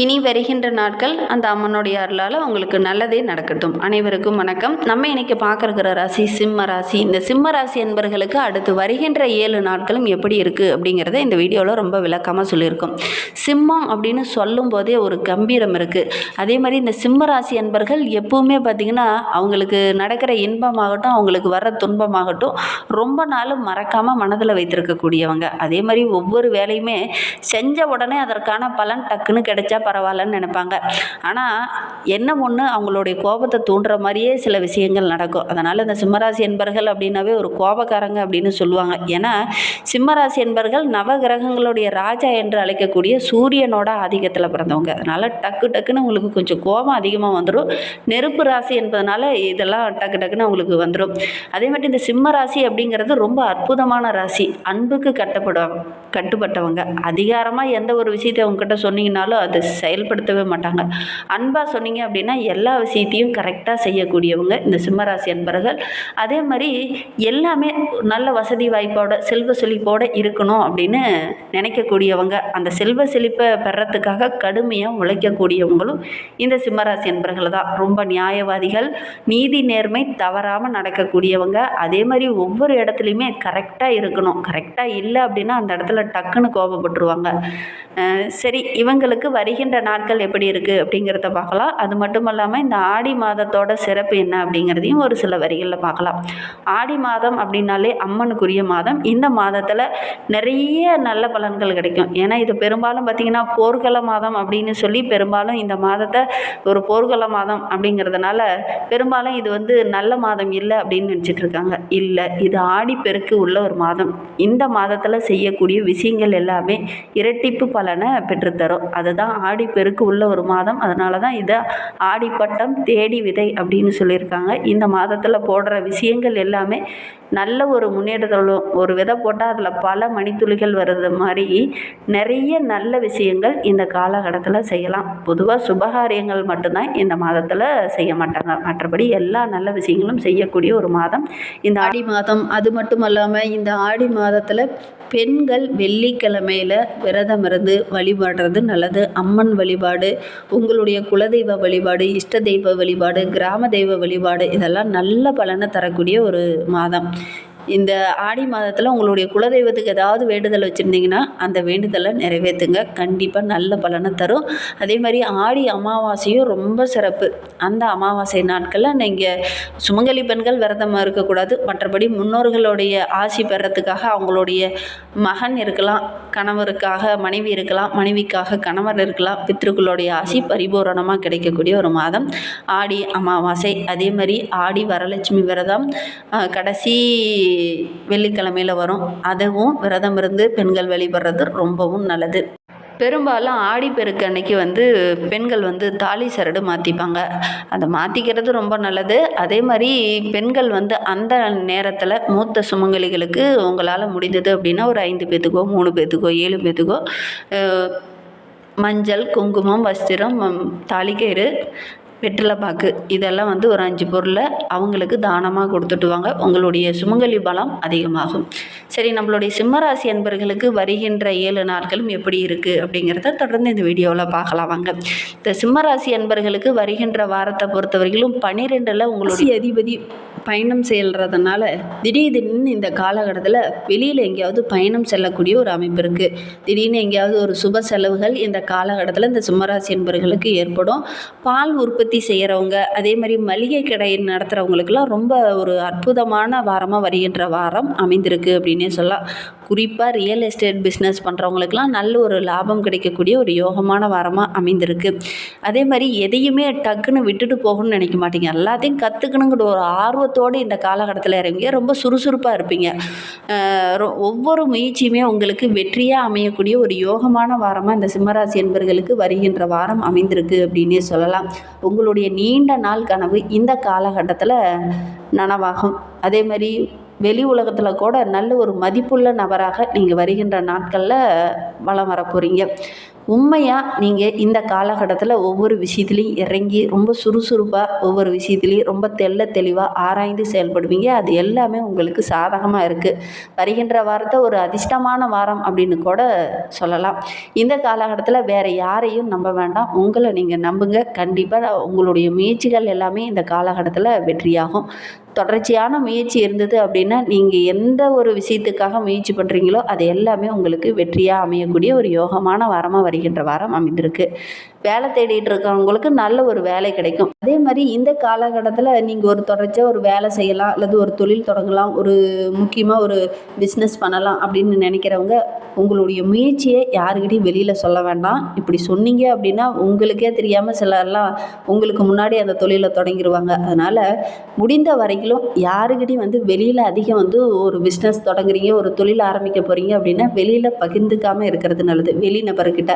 இனி வருகின்ற நாட்கள் அந்த அம்மனுடைய அருளால் உங்களுக்கு நல்லதே நடக்கட்டும். அனைவருக்கும் வணக்கம். நம்ம இன்னைக்கு பார்க்கறக்கிற ராசி சிம்ம ராசி. இந்த சிம்ம ராசி என்பர்களுக்கு அடுத்து வருகின்ற ஏழு நாட்களும் எப்படி இருக்குது அப்படிங்கிறத இந்த வீடியோவில் ரொம்ப விளக்கமாக சொல்லியிருக்கோம். சிம்மம் அப்படின்னு சொல்லும் போதே ஒரு கம்பீரம் இருக்குது அதே மாதிரி இந்த சிம்ம ராசி என்பர்கள் எப்பவுமே பார்த்திங்கன்னா அவங்களுக்கு நடக்கிற இன்பமாகட்டும் அவங்களுக்கு வர்ற துன்பமாகட்டும் ரொம்ப நாளும் மறக்காமல் மனதில் வைத்திருக்கக்கூடியவங்க. அதே மாதிரி ஒவ்வொரு வேலையுமே செஞ்ச உடனே அதற்கான பலன் டக்குன்னு கிடைச்சா பரவாயில்லன்னு நினைப்பாங்க. ஆனால் என்ன ஒன்று அவங்களுடைய கோபத்தை தூண்டுற மாதிரியே சில விஷயங்கள் நடக்கும். அதனால் இந்த சிம்மராசி என்பர்கள் அப்படின்னாவே ஒரு கோபக்காரங்க அப்படின்னு சொல்லுவாங்க. ஏன்னா சிம்மராசி என்பர்கள் நவகிரகங்களுடைய ராஜா என்று அழைக்கக்கூடிய சூரியனோட ஆதிக்கத்தில் பிறந்தவங்க. அதனால் டக்கு டக்குன்னு உங்களுக்கு கொஞ்சம் கோபம் அதிகமாக வந்துடும் நெருப்பு ராசி என்பதனால இதெல்லாம் டக்கு டக்குன்னு அவங்களுக்கு வந்துடும் அதே மாதிரி இந்த சிம்ம ராசி அப்படிங்கிறது ரொம்ப அற்புதமான ராசி. அன்புக்கு கட்டப்படுவாங்க கட்டுப்பட்டவங்க. அதிகாரமாக எந்த ஒரு விஷயத்தை அவங்ககிட்ட சொன்னீங்கனாலும் அது செயல்படுத்தவே மாட்டாங்க. அன்பாக சொன்னீங்க அப்படின்னா எல்லா விஷயத்தையும் கரெக்டாக செய்யக்கூடியவங்க இந்த சிம்மராசி அன்பர்கள். அதே மாதிரி எல்லாமே நல்ல வசதி வாய்ப்போட செல்வ செழிப்போட இருக்கணும் அப்படின்னு நினைக்கக்கூடியவங்க. அந்த செல்வ செழிப்பை பெறத்துக்காக கடுமையாக உழைக்கக்கூடியவங்களும் இந்த சிம்மராசி அன்பர்கள் தான். ரொம்ப நியாயவாதிகள் நீதி நேர்மை தவறாமல் நடக்கக்கூடியவங்க. அதே மாதிரி ஒவ்வொரு இடத்துலையுமே கரெக்டாக இருக்கணும். கரெக்டாக இல்லை அப்படின்னா அந்த இடத்துல டக்குன்னு கோபப்பட்டுருவாங்க. சரி இவங்களுக்கு வருகின்ற நாட்கள் எப்படி இருக்குது அப்படிங்கிறத பார்க்கலாம். அது மட்டும் இல்லாமல் இந்த ஆடி மாதத்தோட சிறப்பு என்ன அப்படிங்கிறதையும் ஒரு சில வரிகளில் பார்க்கலாம். ஆடி மாதம் அப்படின்னாலே அம்மனுக்குரிய மாதம். இந்த மாதத்தில் நிறைய நல்ல பலன்கள் கிடைக்கும். ஏன்னா இது பெரும்பாலும் பார்த்திங்கன்னா போர்க்கள மாதம் அப்படின்னு சொல்லி பெரும்பாலும் இந்த மாதத்தை ஒரு போர்க்கள மாதம் அப்படிங்கிறதுனால பெரும்பாலும் இது வந்து நல்ல மாதம் இல்லை அப்படின்னு நினச்சிட்டு இருக்காங்க. இல்லை இது ஆடிப்பெருக்கு உள்ள ஒரு மாதம். இந்த மாதத்தில் செய்யக்கூடிய விஷயங்கள் எல்லாமே இரட்டிப்பு பலனை பெற்றுத்தரும். அதுதான் ஆடிப்பெருக்கு உள்ள ஒரு மாதம். அதனால தான் இதை ஆடிப்பட்டம் தேடி விதை அப்படின்னு சொல்லியிருக்காங்க. இந்த மாதத்தில் போடுற விஷயங்கள் எல்லாமே நல்ல ஒரு முன்னேற்றத்தோடும் ஒரு விதை போட்டால் அதில் பல மணித்துளிகள் வர்றது மாதிரி நிறைய நல்ல விஷயங்கள் இந்த காலகட்டத்தில் செய்யலாம். பொதுவாக சுபகாரியங்கள் மட்டும்தான் இந்த மாதத்தில் செய்ய மாட்டாங்க. மற்றபடி எல்லா நல்ல விஷயங்களும் செய்யக்கூடிய ஒரு மாதம் இந்த ஆடி மாதம். அது மட்டும் இல்லாமல் இந்த ஆடி மாதத்தில் பெண்கள் வெள்ளிக்கிழமையில் விரதம் இருந்து வழிபடுறது நல்லது. அம்மன் வழிபாடு உங்களுடைய குலதெய்வ வழிபாடு இஷ்ட தெய்வ வழிபாடு கிராம தெய்வ வழிபாடு இதெல்லாம் நல்ல பலனை தரக்கூடிய ஒரு மாதம். இந்த ஆடி மாதத்தில் உங்களுடைய குலதெய்வத்துக்கு ஏதாவது வேண்டுதல் வச்சுருந்தீங்கன்னா அந்த வேண்டுதலை நிறைவேற்றுங்க கண்டிப்பாக நல்ல பலனை தரும். அதே மாதிரி ஆடி அமாவாசையும் ரொம்ப சிறப்பு. அந்த அமாவாசை நாட்களில் நீங்கள் சுமங்கலி பெண்கள் விரதமாக இருக்கக்கூடாது. மற்றபடி முன்னோர்களுடைய ஆசி பெறத்துக்காக அவங்களுடைய மகன் இருக்கலாம் கணவருக்காக மனைவி இருக்கலாம் மனைவிக்காக கணவர் இருக்கலாம் பித்ருக்களுடைய ஆசி பரிபூரணமாக கிடைக்கக்கூடிய ஒரு மாதம் ஆடி அமாவாசை. அதே மாதிரி ஆடி வரலட்சுமி விரதம் கடைசி வெள்ளிக்கிழமையில் வரும். அதுவும் விரதம் இருந்து பெண்கள் வழிபடுறது ரொம்பவும் நல்லது. பெரும்பாலும் ஆடிப்பெருக்கு அன்னைக்கு வந்து பெண்கள் வந்து தாலி சரடு மாற்றிப்பாங்க அதை மாற்றிக்கிறது ரொம்ப நல்லது. அதே மாதிரி பெண்கள் வந்து அந்த நேரத்தில் மூத்த சுமங்கலிகளுக்கு உங்களால் முடிந்தது அப்படின்னா ஒரு ஐந்து பேத்துக்கோ மூணு பேத்துக்கோ ஏழு பேத்துக்கோ மஞ்சள் குங்குமம் வஸ்திரம் தாலிக்கயிறு வெற்றிலை பாக்கு. இதெல்லாம் வந்து ஒரு அஞ்சு பொருளை அவங்களுக்கு தானமாக கொடுத்துட்டு வாங்க. உங்களுடைய சுமங்கலி பலம் அதிகமாகும். சரி நம்மளுடைய சிம்மராசி அன்பர்களுக்கு வருகின்ற ஏழு நாட்களும் எப்படி இருக்குது அப்படிங்கிறத தொடர்ந்து இந்த வீடியோவில் பார்க்கலாம் வாங்க. இந்த சிம்மராசி அன்பர்களுக்கு வருகின்ற வாரத்தை பொறுத்தவரையிலும் பன்னிரெண்டில் உங்களுடைய அதிபதி பயணம் செல்றதுனால திடீர்னு இந்த காலகட்டத்தில் வெளியில் எங்கேயாவது பயணம் செல்லக்கூடிய ஒரு அமைப்பு இருக்குது திடீர்னு எங்கேயாவது ஒரு சுப செலவுகள் இந்த காலகட்டத்தில் இந்த சிம்மராசி என்பர்களுக்கு ஏற்படும். பால் உற்பத்தி செய்கிறவங்க அதே மாதிரி மளிகை கடை நடத்துகிறவங்களுக்கெல்லாம் ரொம்ப ஒரு அற்புதமான வாரமாக வருகின்ற வாரம் அமைந்திருக்கு அப்படின்னே சொல்லலாம். குறிப்பாக ரியல் எஸ்டேட் பிஸ்னஸ் பண்ணுறவங்களுக்கெல்லாம் நல்ல ஒரு லாபம் கிடைக்கக்கூடிய ஒரு யோகமான வாரமாக அமைந்திருக்கு. அதே மாதிரி எதையுமே டக்குன்னு விட்டுட்டு போகணும்னு நினைக்க மாட்டீங்க. எல்லாத்தையும் கற்றுக்கணுங்கிற ஒரு ஆர்வத்தோடு இந்த காலகட்டத்தில் இறங்கி ரொம்ப சுறுசுறுப்பாக இருப்பீங்க. ரொ- ஒவ்வொரு முயற்சியுமே உங்களுக்கு வெற்றியாக அமையக்கூடிய ஒரு யோகமான வாரமாக இந்த சிம்மராசி என்பர்களுக்கு வருகின்ற வாரம் அமைந்திருக்கு அப்படின்னே சொல்லலாம். உங்களுடைய நீண்ட நாள் கனவு இந்த காலகட்டத்தில் நனவாகும். அதே மாதிரி வெளி உலகத்தில் கூட நல்ல ஒரு மதிப்புள்ள நபராக நீங்கள் வருகின்ற நாட்களில் வலம் வர போகிறீங்க உண்மையாக நீங்கள் இந்த காலகட்டத்தில் ஒவ்வொரு விஷயத்துலையும் இறங்கி ரொம்ப சுறுசுறுப்பாக ஒவ்வொரு விஷயத்துலையும் ரொம்ப தெள்ள தெளிவாக ஆராய்ந்து செயல்படுவீங்க. அது எல்லாமே உங்களுக்கு சாதகமாக இருக்குது வருகின்ற வாரத்தை ஒரு அதிர்ஷ்டமான வாரம் அப்படின்னு கூட சொல்லலாம். இந்த காலகட்டத்தில் வேறு யாரையும் நம்ப வேண்டாம். உங்களை நீங்கள் நம்புங்க. கண்டிப்பாக உங்களுடைய முயற்சிகள் எல்லாமே இந்த காலகட்டத்தில் வெற்றியாகும். தொடர்ச்சியான முயற்சி இருந்தது அப்படின்னா நீங்கள் எந்த ஒரு விஷயத்துக்காக முயற்சி பண்ணுறீங்களோ அது எல்லாமே உங்களுக்கு வெற்றியாக அமையக்கூடிய ஒரு யோகமான வாரமாக வருகின்ற வாரம் அமைந்திருக்கு. வேலை தேடிட்டு இருக்கிறவங்களுக்கு நல்ல ஒரு வேலை கிடைக்கும். அதே மாதிரி இந்த காலகட்டத்தில் நீங்கள் ஒரு தொடர்ச்சியாக ஒரு வேலை செய்யலாம் அல்லது ஒரு தொழில் தொடங்கலாம் ஒரு முக்கியமாக ஒரு பிஸ்னஸ் பண்ணலாம் அப்படின்னு நினைக்கிறவங்க உங்களுடைய முயற்சியை யாருக்கிட்டையும் வெளியில் சொல்ல வேண்டாம். இப்படி சொன்னீங்க அப்படின்னா உங்களுக்கே தெரியாமல் சிலர்லாம் உங்களுக்கு முன்னாடி அந்த தொழிலை தொடங்கிடுவாங்க அதனால் முடிந்த வரைக்கும் யாருக்கிட்டையும் வந்து வெளியில் அதிகம் வந்து ஒரு பிஸ்னஸ் தொடங்குறீங்க ஒரு தொழில் ஆரம்பிக்க போகிறீங்க அப்படின்னா வெளியில் பகிர்ந்துக்காமல் இருக்கிறது நல்லது. வெளி நபர்கிட்ட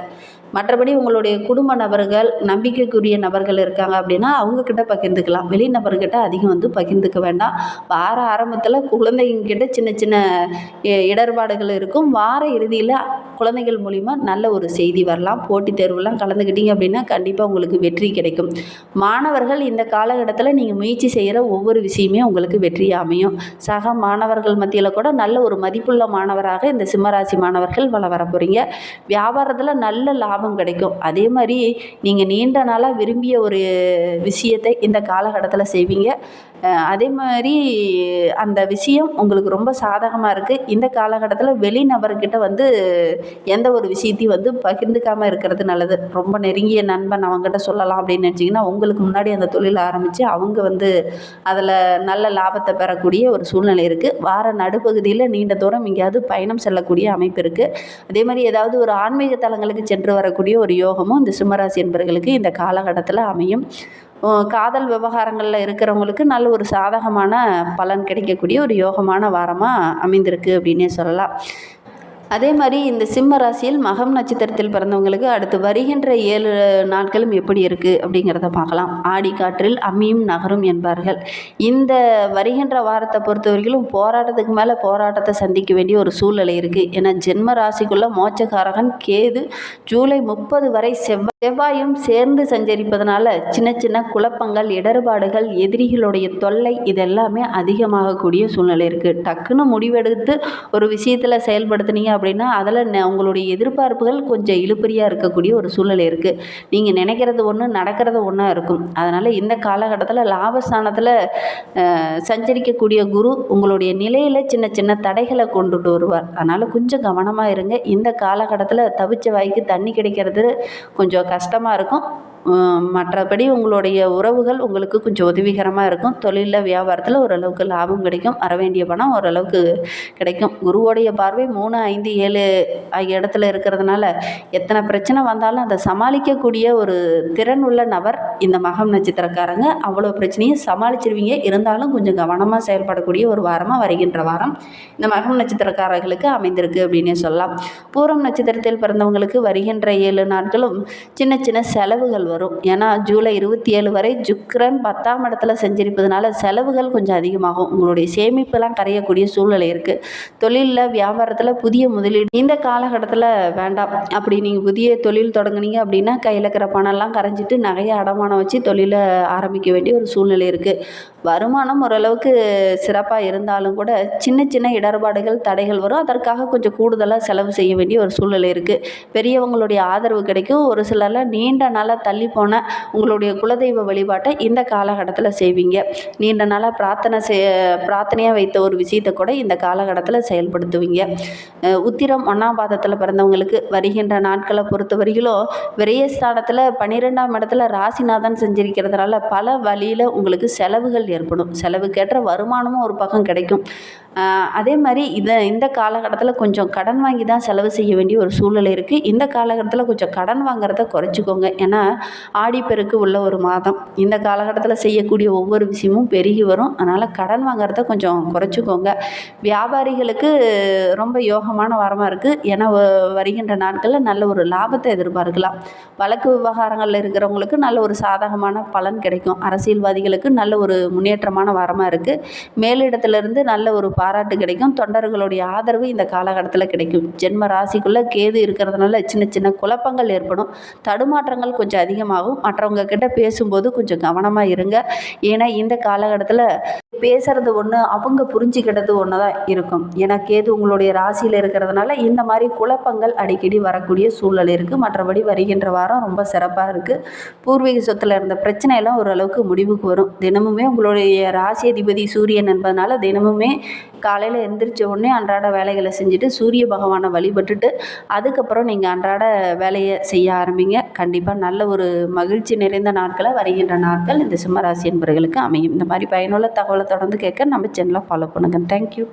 மற்றபடி உங்களுடைய குடும்ப நபர்கள் நம்பிக்கைக்குரிய நபர்கள் இருக்காங்க அப்படின்னா அவங்கக்கிட்ட பகிர்ந்துக்கலாம். வெளி நபர்கிட்ட அதிகம் வந்து பகிர்ந்துக்க வேண்டாம். வார ஆரம்பத்தில் குழந்தைங்கிட்ட சின்ன சின்ன இ- இடர்பாடுகள் இருக்கும். வார இறுதியில் குழந்தைகள் மூலிமா நல்ல ஒரு செய்தி வரலாம். போட்டித் தேர்வுலாம் கலந்துக்கிட்டீங்க அப்படின்னா கண்டிப்பாக உங்களுக்கு வெற்றி கிடைக்கும். மாணவர்கள் இந்த காலகட்டத்தில் நீங்கள் முயற்சி செய்கிற ஒவ்வொரு விஷயமே உங்களுக்கு வெற்றி அமையும். சக மாணவர்கள் மத்தியில் கூட நல்ல ஒரு மதிப்புள்ள மாணவராக இந்த சிம்மராசி மாணவர்கள் வள வர போகிறீங்க வியாபாரத்தில் நல்ல லாபம் கிடைக்கும். அதே மாதிரி நீங்கள் நீண்ட நாளாக விரும்பிய ஒரு விஷயத்தை இந்த காலகட்டத்தில் செய்வீங்க. அதே மாதிரி அந்த விஷயம் உங்களுக்கு ரொம்ப சாதகமாக இருக்குது இந்த காலகட்டத்தில் வெளிநபர்கிட்ட வந்து எந்த ஒரு விஷயத்தையும் வந்து பகிர்ந்துக்காமல் இருக்கிறது நல்லது. ரொம்ப நெருங்கிய நண்பன் அவங்ககிட்ட சொல்லலாம் அப்படின்னு நினச்சிங்கன்னா உங்களுக்கு முன்னாடி அந்த தொழில் ஆரம்பித்து அவங்க வந்து அதில் நல்ல லாபத்தை பெறக்கூடிய ஒரு சூழ்நிலை இருக்குது வார நடுப்பகுதியில் நீண்ட தூரம் எங்கேயாவது பயணம் செல்லக்கூடிய அமைப்பு இருக்குது அதே மாதிரி ஏதாவது ஒரு ஆன்மீக தலங்களுக்கு சென்று வர வரக்கூடிய ஒரு யோகமும் இந்த சிம்மராசி என்பவர்களுக்கு இந்த காலகட்டத்தில் அமையும். காதல் விவகாரங்களில் இருக்கிறவங்களுக்கு நல்ல ஒரு சாதகமான பலன் கிடைக்கக்கூடிய ஒரு யோகமான வாரமாக அமைந்திருக்கு அப்படின்னே சொல்லலாம். அதே மாதிரி இந்த சிம்ம ராசியில் மகம் நட்சத்திரத்தில் பிறந்தவங்களுக்கு அடுத்து வருகின்ற ஏழு நாட்களும் எப்படி இருக்குது அப்படிங்கிறத பார்க்கலாம். ஆடி காற்றில் அம்மியும் நகரும் என்பார்கள். இந்த வருகின்ற வாரத்தை பொறுத்தவரைக்கும் போராட்டத்துக்கு மேலே போராட்டத்தை சந்திக்க வேண்டிய ஒரு சூழ்நிலை இருக்குது ஏன்னா ஜென்ம ராசிக்குள்ள மோட்சக்காரகன் கேது ஜூலை முப்பது வரை செவ்வாய் செவ்வாயும் சேர்ந்து சஞ்சரிப்பதனால சின்ன சின்ன குழப்பங்கள் இடர்பாடுகள் எதிரிகளுடைய தொல்லை இதெல்லாமே அதிகமாகக்கூடிய சூழ்நிலை இருக்குது டக்குன்னு முடிவெடுத்து ஒரு விஷயத்தில் செயல்படுத்துனீங்க அப்படின்னா அதில் ந- உங்களுடைய எதிர்பார்ப்புகள் கொஞ்சம் இழுப்பறியாக இருக்கக்கூடிய ஒரு சூழ்நிலை இருக்குது நீங்கள் நினைக்கிறது ஒன்று நடக்கிறது ஒன்றா இருக்கும். அதனால் இந்த காலகட்டத்தில் லாபஸ்தானத்தில் சஞ்சரிக்கக்கூடிய குரு உங்களுடைய நிலையில் சின்ன சின்ன தடைகளை கொண்டுட்டு வருவார். அதனால் கொஞ்சம் கவனமாக இருங்க. இந்த காலகட்டத்தில் தவிச்ச வாய்க்கு தண்ணி கிடைக்கிறது கொஞ்சம் கஷ்டமாக இருக்கும். மற்றபடி உங்களுடைய உறவுகள் உங்களுக்கு கொஞ்சம் உதவிகரமாக இருக்கும். தொழிலில் வியாபாரத்தில் ஓரளவுக்கு லாபம் கிடைக்கும். வர வேண்டிய பணம் ஓரளவுக்கு கிடைக்கும். குருவோடைய பார்வை மூணு ஐந்து ஏழு ஆகிய இடத்துல இருக்கிறதுனால எத்தனை பிரச்சனை வந்தாலும் அதை சமாளிக்கக்கூடிய ஒரு திறன் உள்ள நபர் இந்த மகம் நட்சத்திரக்காரங்க. அவ்வளோ பிரச்சனையும் சமாளிச்சிருவீங்க. இருந்தாலும் கொஞ்சம் கவனமாக செயல்படக்கூடிய ஒரு வாரமாக வருகின்ற வாரம் இந்த மகம் நட்சத்திரக்காரர்களுக்கு அமைந்திருக்கு அப்படின்னே சொல்லலாம். பூரம் நட்சத்திரத்தில் பிறந்தவங்களுக்கு வருகின்ற ஏழு நாட்களும் சின்ன சின்ன செலவுகள் வரும் வரும். ஏன்னா ஜூலை இருபத்தி ஏழு வரை ஜுக்ரன் பத்தாம் இடத்துல செஞ்சிருப்பதனால செலவுகள் கொஞ்சம் அதிகமாகும். உங்களுடைய சேமிப்பெல்லாம் கரையக்கூடிய சூழ்நிலை இருக்குது தொழிலில் வியாபாரத்தில் புதிய முதலீடு. இந்த காலகட்டத்தில் வேண்டாம். அப்படி நீங்கள் புதிய தொழில் தொடங்குனீங்க அப்படின்னா கையில் இருக்கிற பணம்லாம் கரைஞ்சிட்டு நகையை அடமானம் வச்சு தொழிலை ஆரம்பிக்க வேண்டிய ஒரு சூழ்நிலை இருக்குது வருமானம் ஓரளவுக்கு சிறப்பாக இருந்தாலும் கூட சின்ன சின்ன இடர்பாடுகள் தடைகள் வரும். அதற்காக கொஞ்சம் கூடுதலாக செலவு செய்ய வேண்டிய ஒரு சூழ்நிலை இருக்குது பெரியவங்களுடைய ஆதரவு கிடைக்கும். ஒரு சிலர்லாம் நீண்ட நாளாக தள்ளி போன உங்களுடைய குலதெய்வ வழிபாட்டை இந்த காலகட்டத்தில் செய்வீங்க. நீண்ட நாளாக பிரார்த்தனை செய் பிரார்த்தனையாக வைத்த ஒரு விஷயத்தை கூட இந்த காலகட்டத்தில் செயல்படுத்துவீங்க. உத்திரம் ஒன்றாம் பாதத்தில் பிறந்தவங்களுக்கு வருகின்ற நாட்களை பொறுத்த வரையிலும் விரயஸ்தானத்தில் பன்னிரெண்டாம் இடத்துல ராசிநாதன் செஞ்சிருக்கிறதுனால பல வழியில் உங்களுக்கு செலவுகள் ஏற்படும். செலவுக்கேற்ற வருமானமும் ஒரு பக்கம் கிடைக்கும். அதே மாதிரி இதை இந்த காலகட்டத்தில் கொஞ்சம் கடன் வாங்கி தான் செலவு செய்ய வேண்டிய ஒரு சூழ்நிலை இருக்குது இந்த காலகட்டத்தில் கொஞ்சம் கடன் வாங்குறத குறைச்சிக்கோங்க. ஏன்னா ஆடிப்பெருக்கு உள்ள ஒரு மாதம். இந்த காலகட்டத்தில் செய்யக்கூடிய ஒவ்வொரு விஷயமும் பெருகி வரும். அதனால் கடன் வாங்குறத கொஞ்சம் குறைச்சிக்கோங்க. வியாபாரிகளுக்கு ரொம்ப யோகமான வாரமாக இருக்குது ஏன்னா வ- வருகின்ற நாட்களில் நல்ல ஒரு லாபத்தை எதிர்பார்க்கலாம். வழக்கு விவகாரங்களில் இருக்கிறவங்களுக்கு நல்ல ஒரு சாதகமான பலன் கிடைக்கும். அரசியல்வாதிகளுக்கு நல்ல ஒரு முன்னேற்றமான வாரமாக இருக்குது மேலிடத்திலிருந்து நல்ல ஒரு பாராட்டு கிடைக்கும். தொண்டர்களுடைய ஆதரவு இந்த காலகட்டத்தில் கிடைக்கும். ஜென்ம ராசிக்குள்ளே கேது இருக்கிறதுனால சின்ன சின்ன குழப்பங்கள் ஏற்படும். தடுமாற்றங்கள் கொஞ்சம் அதிகம் அதிகமாகும். மற்றவங்க கிட்ட பேசும்போது கொஞ்சம் கவனமாக இருங்க. ஏன்னா இந்த காலகட்டத்தில் பேசுறது ஒன்று அவங்க புரிஞ்சுக்கிட்டது ஒன்று தான் இருக்கும். ஏன்னா கேது உங்களுடைய ராசியில் இருக்கிறதுனால இந்த மாதிரி குழப்பங்கள் அடிக்கடி வரக்கூடிய சூழல் இருக்குது மற்றபடி வருகின்ற வாரம் ரொம்ப சிறப்பாக இருக்குது பூர்வீக சொத்தில் இருந்த பிரச்சனையெல்லாம் ஓரளவுக்கு முடிவுக்கு வரும். தினமுமே உங்களுடைய ராசி அதிபதி சூரியன் என்பதனால தினமுமே காலையில் எந்திரிச்ச உடனே அன்றாட வேலைகளை செஞ்சுட்டு சூரிய பகவானை வழிபட்டுட்டு அதுக்கப்புறம் நீங்கள் அன்றாட வேலையை செய்ய ஆரம்பிங்க. கண்டிப்பாக நல்ல ஒரு மகிழ்ச்சி நிறைந்த நாட்களை வருகின்ற நாட்கள் இந்த சிம்மராசி என்பவர்களுக்கு அமையும். இந்த மாதிரி பயனுள்ள தகவலை தொடர்ந்து கேட்க நம்ம சேனலை ஃபாலோ பண்ணுங்கள் தேங்க்யூ